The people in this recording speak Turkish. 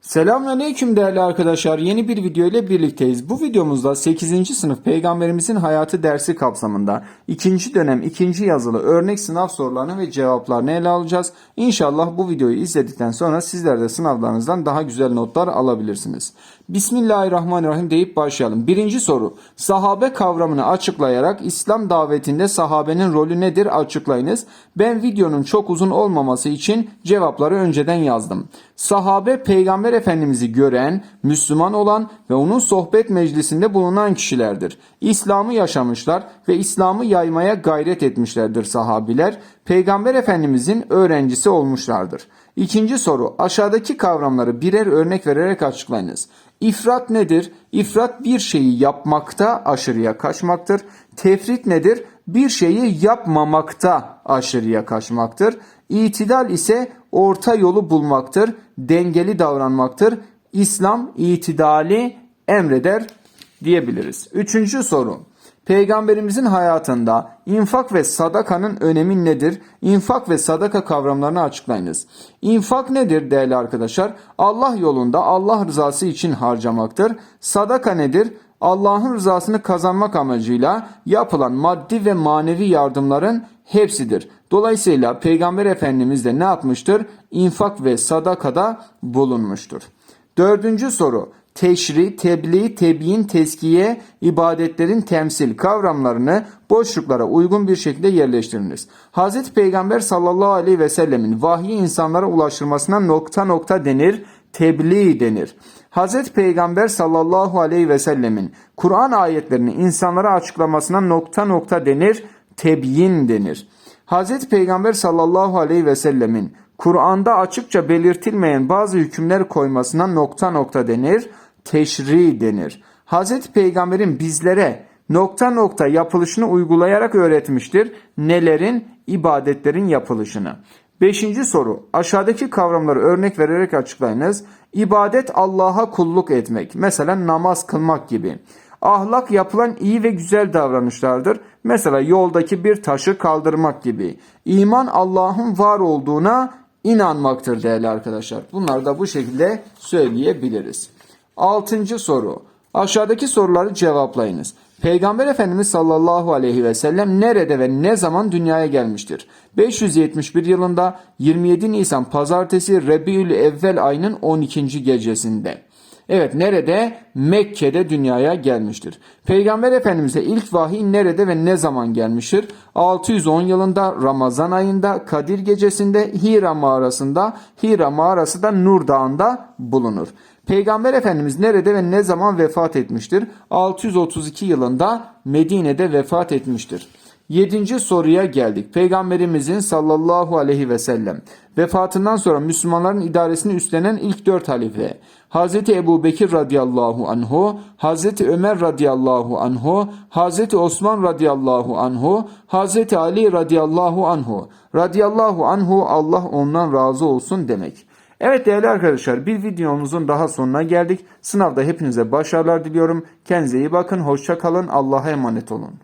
Selamünaleyküm değerli arkadaşlar. Yeni bir video ile birlikteyiz. Bu videomuzda 8. sınıf Peygamberimizin hayatı dersi kapsamında 2. dönem 2. yazılı örnek sınav sorularını ve cevaplarını ele alacağız. İnşallah bu videoyu izledikten sonra sizler de sınavlarınızdan daha güzel notlar alabilirsiniz. Bismillahirrahmanirrahim deyip başlayalım. Birinci soru. Sahabe kavramını açıklayarak İslam davetinde sahabenin rolü nedir açıklayınız. Ben videonun çok uzun olmaması için cevapları önceden yazdım. Sahabe peygamber efendimizi gören, Müslüman olan ve onun sohbet meclisinde bulunan kişilerdir. İslam'ı yaşamışlar ve İslam'ı yaymaya gayret etmişlerdir sahabiler. Peygamber efendimizin öğrencisi olmuşlardır. İkinci soru aşağıdaki kavramları birer örnek vererek açıklayınız. İfrat nedir? İfrat bir şeyi yapmakta aşırıya kaçmaktır. Tefrit nedir? Bir şeyi yapmamakta aşırıya kaçmaktır. İtidal ise orta yolu bulmaktır, dengeli davranmaktır. İslam itidali emreder diyebiliriz. Üçüncü soru. Peygamberimizin hayatında infak ve sadakanın önemi nedir? İnfak ve sadaka kavramlarını açıklayınız. İnfak nedir değerli arkadaşlar? Allah yolunda Allah rızası için harcamaktır. Sadaka nedir? Allah'ın rızasını kazanmak amacıyla yapılan maddi ve manevi yardımların hepsidir. Dolayısıyla Peygamber Efendimiz de ne yapmıştır? İnfak ve sadakada bulunmuştur. Dördüncü soru. Teşri, tebliğ, tebyin, teskiye, ibadetlerin temsil kavramlarını boşluklara uygun bir şekilde yerleştiriniz. Hz. Peygamber sallallahu aleyhi ve sellemin vahyi insanlara ulaştırmasına nokta nokta denir, tebliğ denir. Hz. Peygamber sallallahu aleyhi ve sellemin Kur'an ayetlerini insanlara açıklamasına nokta nokta denir, tebyin denir. Hz. Peygamber sallallahu aleyhi ve sellemin Kur'an'da açıkça belirtilmeyen bazı hükümler koymasına nokta nokta denir, teşri denir. Hz. Peygamber'in bizlere nokta nokta yapılışını uygulayarak öğretmiştir. Nelerin? ibadetlerin yapılışını. Beşinci soru. Aşağıdaki kavramları örnek vererek açıklayınız. İbadet Allah'a kulluk etmek. Mesela namaz kılmak gibi. Ahlak yapılan iyi ve güzel davranışlardır. Mesela yoldaki bir taşı kaldırmak gibi. İman Allah'ın var olduğuna inanmaktır değerli arkadaşlar. Bunları da bu şekilde söyleyebiliriz. Altıncı soru. Aşağıdaki soruları cevaplayınız. Peygamber Efendimiz sallallahu aleyhi ve sellem nerede ve ne zaman dünyaya gelmiştir? 571 yılında 27 Nisan pazartesi Rebiül Evvel ayının 12. gecesinde. Evet nerede? Mekke'de dünyaya gelmiştir. Peygamber Efendimiz'e ilk vahiy nerede ve ne zaman gelmiştir? 610 yılında Ramazan ayında Kadir gecesinde Hira mağarasında Hira mağarası da Nur Dağı'nda bulunur. Peygamber Efendimiz nerede ve ne zaman vefat etmiştir? 632 yılında Medine'de vefat etmiştir. Yedinci soruya geldik. Peygamberimizin sallallahu aleyhi ve sellem vefatından sonra Müslümanların idaresini üstlenen ilk dört halife. Hazreti Ebu Bekir radıyallahu anhu, Hazreti Ömer radıyallahu anhu, Hazreti Osman radıyallahu anhu, Hazreti Ali radıyallahu anhu. Radıyallahu anhu Allah ondan razı olsun demek. Evet değerli arkadaşlar bir videomuzun daha sonuna geldik. Sınavda hepinize başarılar diliyorum. Kendinize iyi bakın. Hoşça kalın. Allah'a emanet olun.